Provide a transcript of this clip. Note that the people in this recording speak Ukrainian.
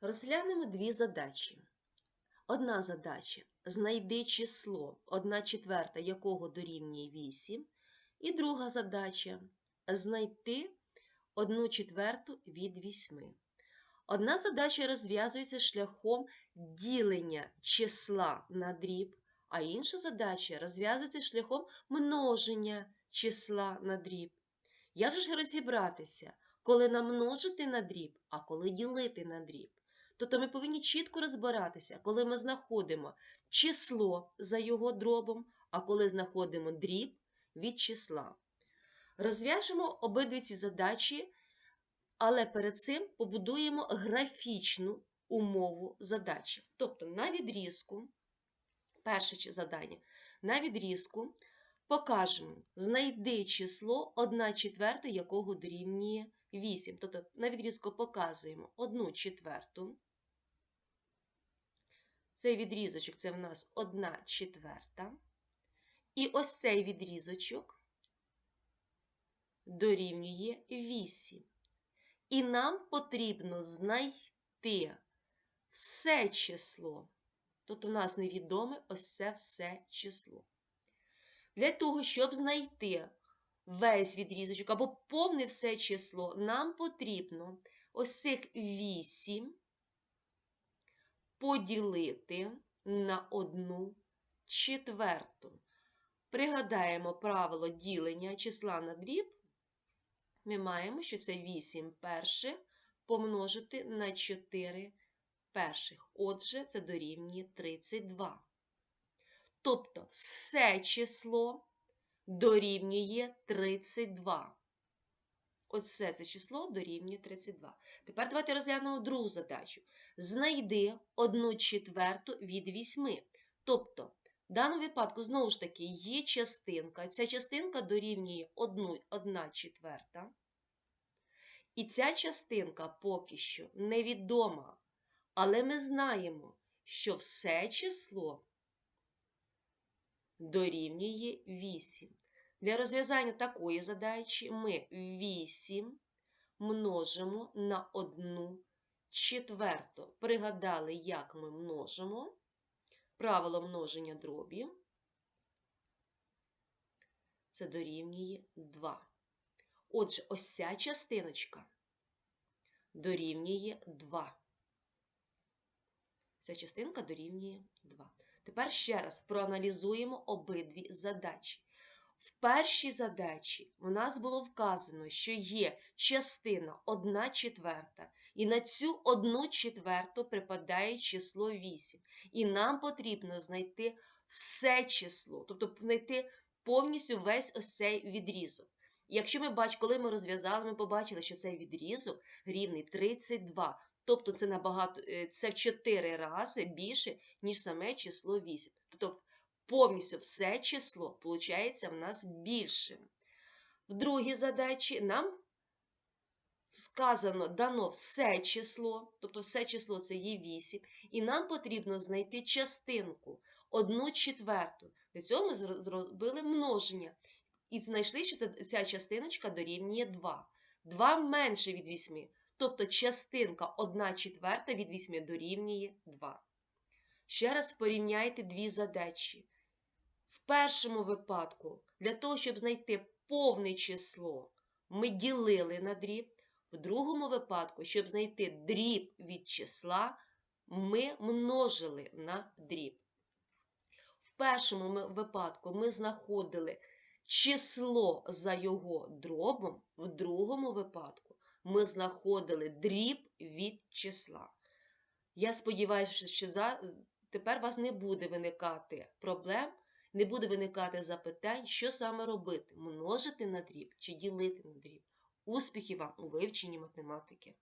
Розглянемо дві задачі. Одна задача знайди число 1 четверта якого дорівнює 8. І друга задача знайти 1 четверту від 8. Одна задача розв'язується шляхом ділення числа на дріб, а інша задача розв'язується шляхом множення числа на дріб. Як же розібратися, коли намножити на дріб, а коли ділити на дріб? Тобто ми повинні чітко розбиратися, коли ми знаходимо число за його дробом, а коли знаходимо дріб від числа. Розв'яжемо обидві ці задачі, але перед цим побудуємо графічну умову задачі. Тобто на відрізку, перше завдання, на відрізку покажемо, знайди число 1 четверта, якого дорівнює 8. Тобто на відрізку показуємо 1 четверту. Цей відрізочок це в нас 1 четверта. І ось цей відрізочок дорівнює 8. І нам потрібно знайти все число. Тут у нас невідоме ось це все число. Для того, щоб знайти весь відрізочок або повне все число, нам потрібно ось цих 8 поділити на одну четверту. Пригадаємо правило ділення числа на дріб. Ми маємо, що це 8 перших помножити на 4 перших. Отже, це дорівнює 32. Тобто все число дорівнює 32. Ось все це число дорівнює 32. Тепер давайте розглянемо другу задачу. Знайди 1 четверту від 8. Тобто, в даному випадку, знову ж таки, є частинка. Ця частинка дорівнює 1, 1 четверта. І ця частинка поки що невідома. Але ми знаємо, що все число дорівнює 8. Для розв'язання такої задачі ми 8 множимо на 1 четверту. Пригадали, як ми множимо правило множення дробів. Це дорівнює 2. Отже, ось ця частиночка дорівнює 2. Ця частинка дорівнює 2. Тепер ще раз проаналізуємо обидві задачі. В першій задачі у нас було вказано, що є частина 1 четверта, і на цю 1 четверту припадає число 8. І нам потрібно знайти все число, тобто знайти повністю весь ось цей відрізок. Якщо ми бачимо, коли ми розв'язали, ми побачили, що цей відрізок рівний 32. Тобто це набагато це в 4 рази більше, ніж саме число 8. Тобто повністю все число, виходить, в нас більше. В другій задачі нам сказано, дано все число, тобто все число це є 8, і нам потрібно знайти частинку, 1 четверту. Для цього ми зробили множення. І знайшли, що ця частиночка дорівнює 2. 2 менше від 8. Тобто частинка 1 четверта від 8 дорівнює 2. Ще раз порівняйте дві задачі. В першому випадку, для того, щоб знайти повне число, ми ділили на дріб. В другому випадку, щоб знайти дріб від числа, ми множили на дріб. В першому випадку ми знаходили число за його дробом, в другому випадку ми знаходили дріб від числа. Я сподіваюся, що за... тепер у вас не буде виникати проблем, не буде виникати запитань, що саме робити: множити на дріб чи ділити на дріб. Успіхів вам у вивченні математики!